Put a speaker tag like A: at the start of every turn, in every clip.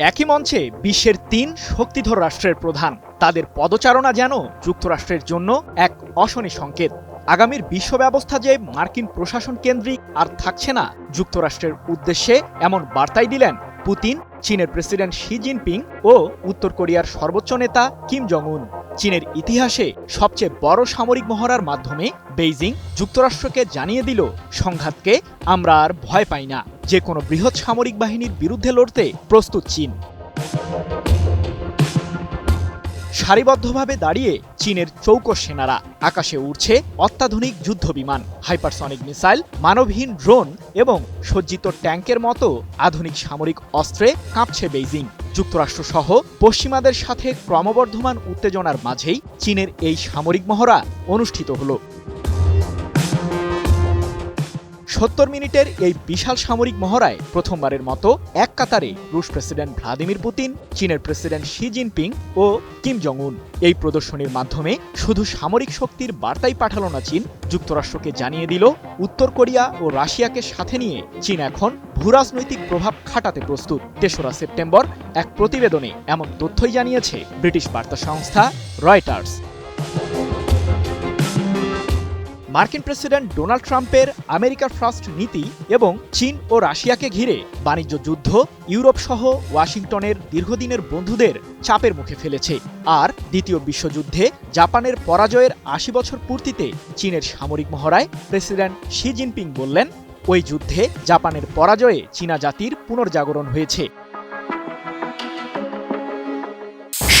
A: একই মঞ্চে বিশ্বের তিন শক্তিধর রাষ্ট্রের প্রধান। তাদের পদচারণা যেন যুক্তরাষ্ট্রের জন্য এক অশনি সংকেত। আগামীর বিশ্ব ব্যবস্থা যে মার্কিন প্রশাসন কেন্দ্রিক আর থাকছে না, যুক্তরাষ্ট্রের উদ্দেশ্যে এমন বার্তাই দিলেন পুতিন, চীনের প্রেসিডেন্ট শি জিনপিং ও উত্তর কোরিয়ার সর্বোচ্চ নেতা কিম জং উন চীনের ইতিহাসে সবচেয়ে বড় সামরিক মহড়ার মাধ্যমে বেইজিং যুক্তরাষ্ট্রকে জানিয়ে দিল, সংঘাতকে আমরা আর ভয় পাই না। যে কোনো বৃহৎ সামরিক বাহিনীর বিরুদ্ধে লড়তে প্রস্তুত চীন। সারিবদ্ধভাবে দাঁড়িয়ে চীনের চৌকস সেনারা। আকাশে উড়ছে অত্যাধুনিক যুদ্ধ বিমান হাইপারসনিক মিসাইল, মানবহীন ড্রোন এবং সজ্জিত ট্যাঙ্কের মতো আধুনিক সামরিক অস্ত্রে কাঁপছে বেইজিং। যুক্তরাষ্ট্রসহ পশ্চিমাদের সাথে ক্রমবর্ধমান উত্তেজনার মাঝেই চীনের এই সামরিক মহড়া অনুষ্ঠিত হলো। সত্তর মিনিটের এই বিশাল সামরিক মহড়ায় প্রথমবারের মতো এক কাতারে রুশ প্রেসিডেন্ট ভ্লাদিমির পুতিন, চীনের প্রেসিডেন্ট শি জিনপিং ও কিম জং উন এই প্রদর্শনীর মাধ্যমে শুধু সামরিক শক্তির বার্তাই পাঠালো না চীন, যুক্তরাষ্ট্রকে জানিয়ে দিল, উত্তর কোরিয়া ও রাশিয়াকে সাথে নিয়ে চীন এখন ভূরাজনৈতিক প্রভাব খাটাতে প্রস্তুত। তেসরা সেপ্টেম্বর এক প্রতিবেদনে এমন তথ্যই জানিয়েছে ব্রিটিশ বার্তা সংস্থা রয়টার্স। মার্কিন প্রেসিডেন্ট ডোনাল্ড ট্রাম্পের আমেরিকার ফার্স্ট নীতি এবং চীন ও রাশিয়াকে ঘিরে বাণিজ্য যুদ্ধ, ইউরোপ সহ ওয়াশিংটনের দীর্ঘদিনের বন্ধুদের চাপের মুখে ফেলেছে। আর দ্বিতীয় বিশ্বযুদ্ধে জাপানের পরাজয়ের আশি বছর পূর্তিতে চীনের সামরিক মহড়ায় প্রেসিডেন্ট শি জিনপিং বললেন, ওই যুদ্ধে জাপানের পরাজয়ে চীনা জাতির পুনর্জাগরণ হয়েছে।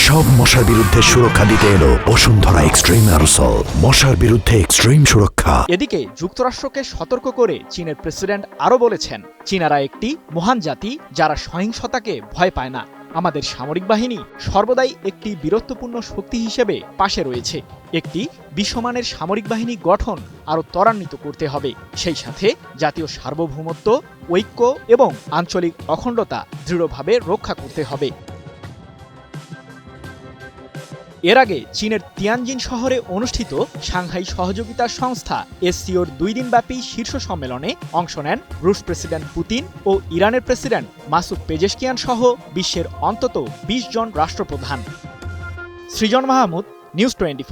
B: সব মশার বিরুদ্ধে সুরক্ষা দিতে এলো বসুন্ধরা এক্সট্রিম অ্যারোসল। মশার বিরুদ্ধে এক্সট্রিম সুরক্ষা।
A: এদিকে যুক্তরাষ্ট্রকে সতর্ক করে চীনের প্রেসিডেন্ট আরও বলেছেন, চীনারা একটি মহান জাতি যারা সহিংসতাকে ভয় পায় না। আমাদের সামরিক বাহিনী সর্বদাই একটি বীরত্বপূর্ণ শক্তি হিসেবে পাশে রয়েছে। একটি বিশ্বমানের সামরিক বাহিনী গঠন আরও ত্বরান্বিত করতে হবে। সেই সাথে জাতীয় সার্বভৌমত্ব, ঐক্য এবং আঞ্চলিক অখণ্ডতা দৃঢ়ভাবে রক্ষা করতে হবে। এর আগে চীনের তিয়ানজিন শহরে অনুষ্ঠিত সাংহাই সহযোগিতা সংস্থা এসসিওর দুই দিনব্যাপী শীর্ষ সম্মেলনে অংশ নেন রুশ প্রেসিডেন্ট পুতিন ও ইরানের প্রেসিডেন্ট মাসুদ পেজেশকিয়ান সহ বিশ্বের অন্তত বিশ জন রাষ্ট্রপ্রধান। সৃজন মাহমুদ, নিউজ টোয়েন্টি